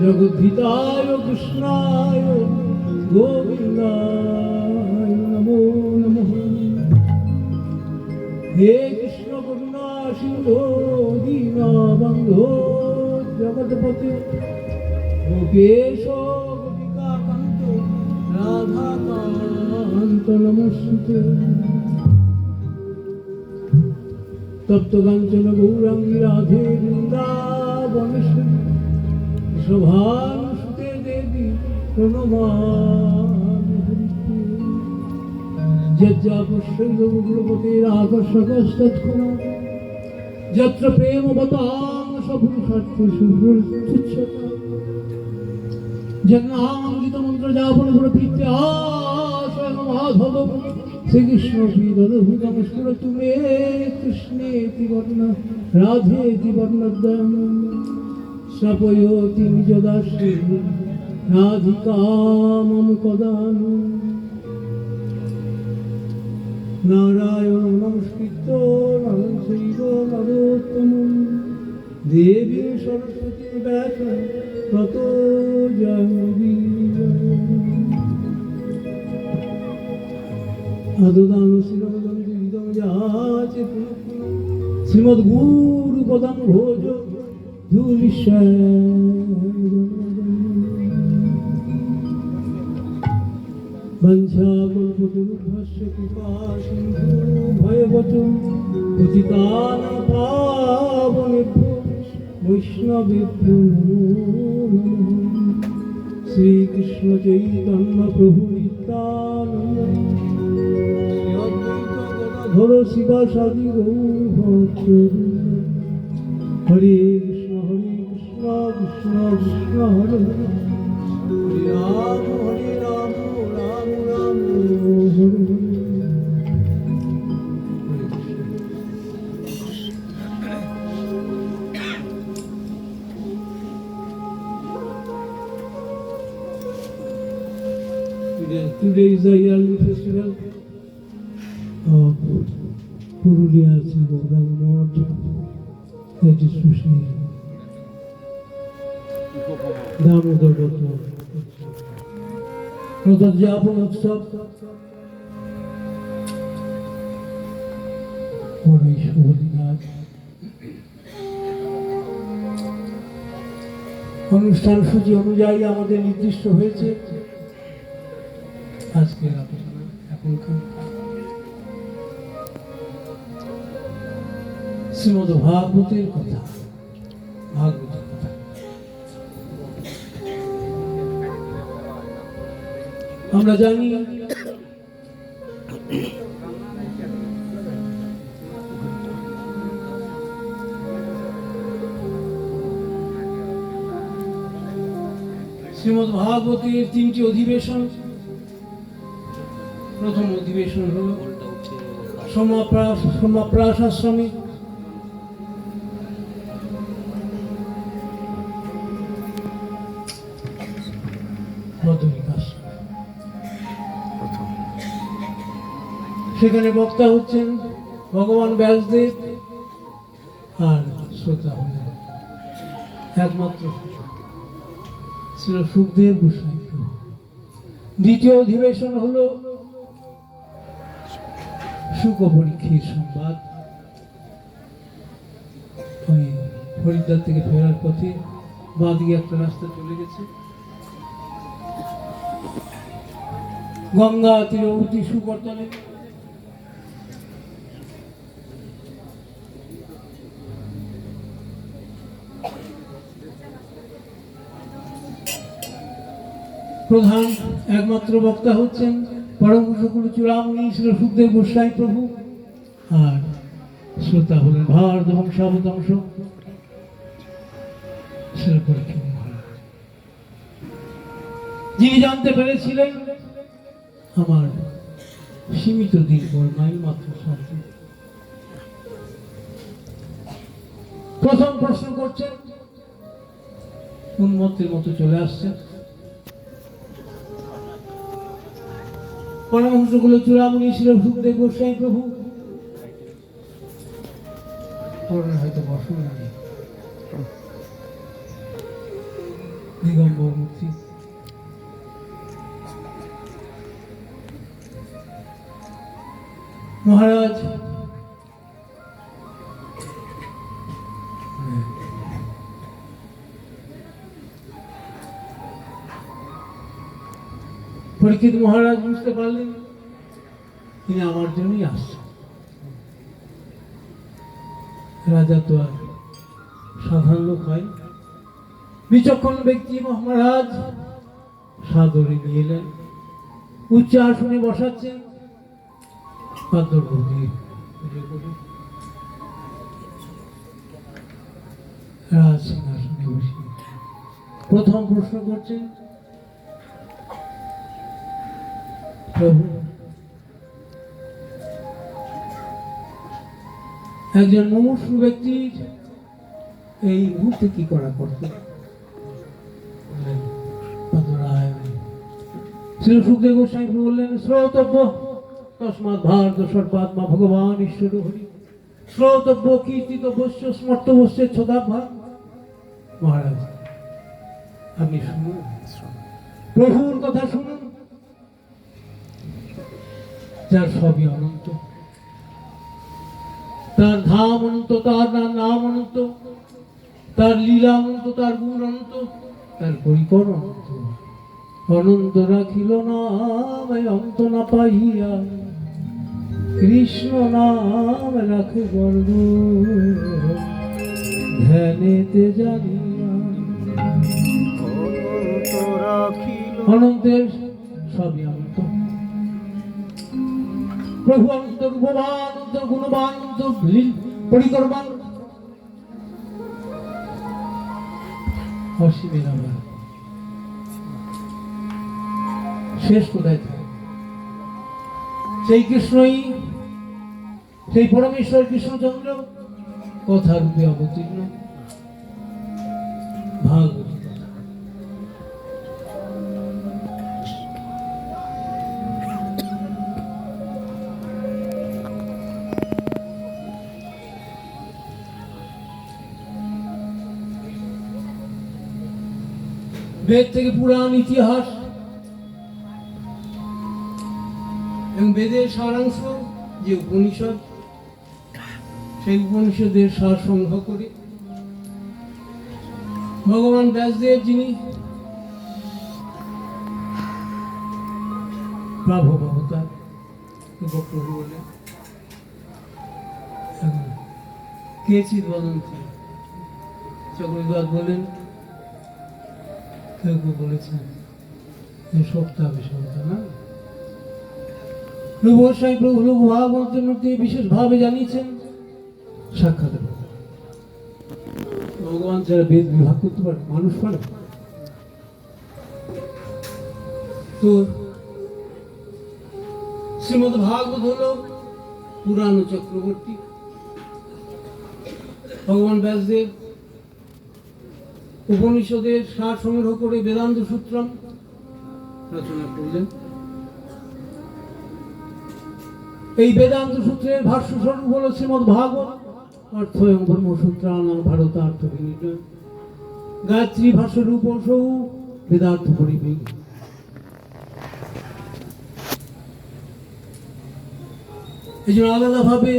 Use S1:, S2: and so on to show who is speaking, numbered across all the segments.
S1: জগদ্ধিতায় কৃষ্ণায় গোবিন্দায় নমো নমঃ। হে কৃষ্ণ করুণা সিংহ দীনবন্ধো জগৎপতি গোপেশ গোপিকাকান্ত, রাধাকান্ত নমস্তে তপ্ত কাঞ্চন গৌরাঙ্গী রাধে বৃন্দাবনেশ্বরী। শোভানুসুতে দেবী প্রণমামি যজ্জাপুষ্যৈলগুণপতির আকর্ষকস্তৎক্ষণ যত্র প্রেমবতাং সপুরুষার্থে শুভ্রচ্ছতা জন্নাঙ্গিত মন্ত্র যাপন প্রীত্যা স্বয়ং মাধব শ্রীকৃষ্ণ শ্রীদধভূতম স্ফুরতু মে কৃষ্ণেতি বর্ণ রাধেতি বর্ণদ্বয়ম স্বপয়োতি নিজদাসী রাধিকা মম কদানু। নারায়ণ নমস্কৃত নরং চৈব নরোত্তম দেবী সরস্বতী ব্যাস তত আদদান শ্রীরমদন্তি হৃদম যাচে শ্রীমদ গুরু পদম ভোজ বঞ্চাবলভস্য কৃপা সিন্ধু ভয়বত পতিতান পাবনেভ্যো বৈষ্ণবেভ্যো শ্রীকৃষ্ণ চৈতন্য প্রভু নিত্যানন্দ ধর শিবাসাদি গৌর হরে Today's a yearly festival of Purulia Sivaram Lord at Sushi. অনুষ্ঠান সূচি অনুযায়ী আমাদের নির্দিষ্ট হয়েছে আজকের আলোচনা এখনকার শ্রীমদ ভাগবতের কথা ভাগবতের আমরা জানি শ্রীমদ ভাগবতের তিনটি অধিবেশন। প্রথম অধিবেশন হল সমাপ্রাস সমাপ্রাস সেখানে বক্তা হচ্ছেন ভগবান ব্যাসদেব আর শ্রোতা হলেন একমাত্র ছিল সুখদেব দ্বিতীয় অধিবেশন হলো সুখ পরীক্ষীর সংবাদ। ওই হরিদ্বার থেকে ফেরার পথে বাঁ দিকে একটা রাস্তা চলে গেছে। গঙ্গা তীরবর্তী সুকর্তনে প্রধান একমাত্র বক্তা হচ্ছেন পরমপুরুষগুরু চূড়ামণি শ্রী সুখদেব গোস্বাই প্রভু। আর শ্রোতা হলেন শ্রী পরীক্ষিত যিনি জানতে পেরেছিলেন আমার সীমিত দিন নাই মাত্র সাত প্রথম প্রশ্ন করছেন, উন্মত্তের মতো চলে আসছেন পরমহংসগুলো চূড়ামণি ছিল সুখদেব গোস্বাই প্রভু। হয়তো বসন দিগম্বর মহারাজ পরীক্ষিত মহারাজ বুঝতে পারলেন, তিনি আমার জন্যই আসছেন। রাজা তো আর সাধারণ লোক হয় বিচক্ষণ ব্যক্তি মহারাজ সাদরে নিয়ে এলেন, উচ্চ আসনে বসাচ্ছেন। রাজ প্রথম প্রশ্ন করছেন প্রভু। একজন মুমূর্ষু ব্যক্তির এই মুহূর্তে কি করা শ্রী সুখদেব বললেন, শ্রোতব্য, তসমাৎ ভারত সর্বাত্মা ভগবান ঈশ্বর হরি। মহারাজ, আপনি শুনুন। প্রভুর কথা শুনুন। যার সবই অনন্ত। তার ধাম অনন্ত তার নাম অনন্ত তার লীলা অনন্ত তার গুণ অনন্ত তার পরিকর অনন্ত। অনন্ত রাখিল নাম অন্ত না পাইয়া কৃষ্ণ নাম রাখে গর্ব ধ্যানেতে জানিয়া অনন্তের সবই অনন্ত। প্রভু অনন্ত রূপবান অনন্ত গুণবান অনন্ত লীল অসীমের আমার শেষ কোথায় থাকে? সেই কৃষ্ণই, সেই পরমেশ্বর কৃষ্ণচন্দ্র কথা রূপে অবতীর্ণ। ভাগবতী বেদ থেকে পুরাণ, ইতিহাস এবং বেদের সারাংশ যে উপনিষদ, সেই উপনিষদের সার সংগ্রহ করে ভগবান ব্যাসদেব যিনি প্রাভব অবতার প্রভু বলে বলেন কেউ বলেছেন যে সপ্তাহ বিষয়তা না। প্রভু গোস্বামী প্রভু লোক ভাগবতের মধ্যে বিশেষভাবে জানিয়েছেন, সাক্ষাৎ ভগবান যারা বেদ বিভাগ করতে পারে, মানুষ পারে। তো শ্রীমদ ভাগবত হল পুরানো চক্রবর্তী। ভগবান ব্যাসদেব উপনিষদের সার সংগ্রহ করে বেদান্ত সূত্রম। রচনা করলেন। এই বেদান্ত সূত্রের ভাষ্য স্বরূপ হল শ্রীমদ ভাগবত, অর্থ এবং ব্রহ্মসূত্রানাম ভারতার্থ বিনির্ণয় গায়ত্রী ভাষ্যরূপ সৌ বেদার্থ পরিবেগ এই জন্য আলাদাভাবে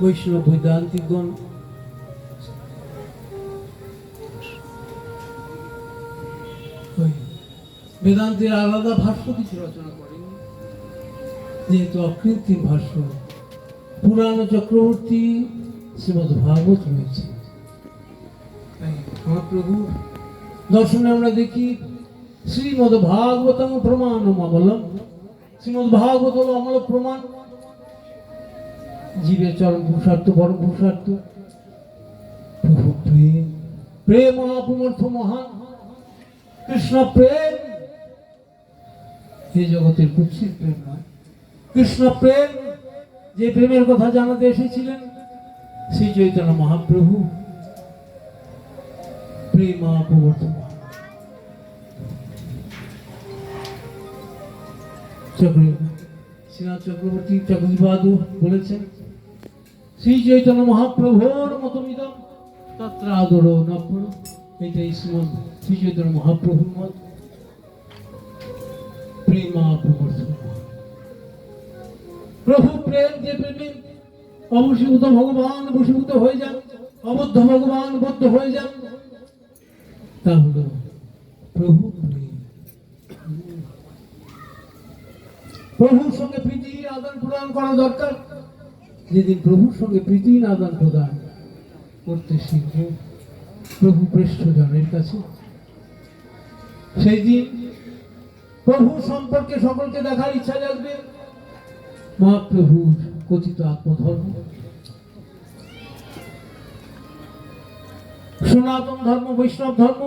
S1: বৈষ্ণব বৈদান্তিকগণ বেদান্তের আলাদা ভাষ্য কিছু রচনা করেনি। যেহেতু অকৃত্রিম ভাষ্য, পুরাণ চক্রবর্তী শ্রীমদ ভাগবত রয়েছে মহাপ্রভু দর্শনে আমরা দেখি শ্রীমদ ভাগবতম প্রমাণ অমলম শ্রীমদ ভাগবত অমল প্রমাণ। জীবের চরম পুরুষার্থ, পরম পুরুষার্থ। প্রেম। প্রেম মহাপুমর্থ মহান। কৃষ্ণ প্রেম এই জগতের কুৎসিত প্রেম নয়। কৃষ্ণ প্রেম, যে প্রেমের কথা জানাতে এসেছিলেন শ্রী চৈতন্য মহাপ্রভু প্রেমা প্রবর্তমান শ্রীনাথ চক্রবর্তী চক্রবাদু বলেছেন, শ্রী চৈতন্য মহাপ্রভুর মতমিদম তত্র আদর নপ্র এটাই শ্রীমদ, শ্রী চৈতন্য মহাপ্রভুর মত। প্রবর্তন প্রভু প্রেম যে প্রেমে অবশীভূত ভগবান বশীভূত হয়ে যান, অবদ্ধ ভগবান বদ্ধ হয়ে যান, তা হলো প্রভু প্রভুর সঙ্গে প্রীতির আদান প্রদান করা দরকার। যেদিন প্রভুর সঙ্গে প্রীতির আদান প্রদান করতে শিখব, প্রভু পৃষ্ঠ জনের কাছে। সেই দিন প্রভু সম্পর্কে সকলকে দেখার ইচ্ছা জাগবে। মহাপ্রভুর কথিত আত্মধর্ম। সনাতন ধর্ম বৈষ্ণব ধর্ম।